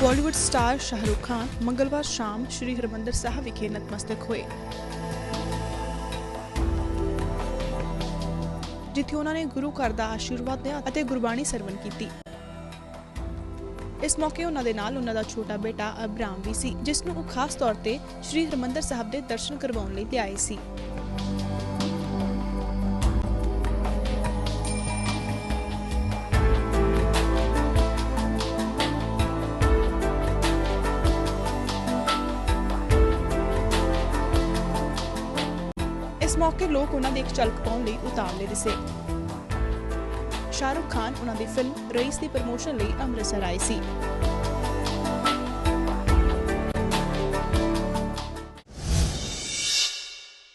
Bollywood star Shahrukh Khan ਮੰਗਲਵਾਰ ਸ਼ਾਮ ਸ੍ਰੀ ਹਰਿਮੰਦਰ ਸਾਹਿਬ ਵਿਖੇ ਨਤਮਸਤਕ ਹੋਏ ਜਿੱਥੇ ਉਹਨਾਂ ਨੇ ਗੁਰੂ ਘਰ ਦਾ ਆਸ਼ੀਰਵਾਦ ਲਿਆ ਅਤੇ ਗੁਰਬਾਣੀ ਸਰਵਣ ਕੀਤੀ ਇਸ ਮੌਕੇ ਉਹਨਾਂ ਦੇ ਨਾਲ ਉਹਨਾਂ ਦਾ ਛੋਟਾ ਬੇਟਾ ਅਬਰਾਮ ਵੀ ਸੀ ਜਿਸ ਨੂੰ ਉਹ ਖਾਸ ਤੌਰ ਤੇ ਸ੍ਰੀ ਹਰਿਮੰਦਰ ਸਾਹਿਬ ਦੇ ਦਰਸ਼ਨ ਕਰਵਾਉਣ ਲਈ ਲਿਆਏ ਸੀ ਇਸ ਮੌਕੇ ਲੋਕ ਉਹਨਾਂ ਦੀ ਇੱਕ ਝਲਕ ਪਾਉਣ ਲਈ ਉਤਾਵਲੇ ਦਿਸੇ। ਸ਼ਾਹਰੁਖ ਖਾਨ, ਉਹਨਾਂ ਦੀ ਫਿਲਮ ਰਈਸ ਦੀ ਪ੍ਰਮੋਸ਼ਨ ਲਈ ਅੰਮ੍ਰਿਤਸਰ ਆਏ ਸੀ।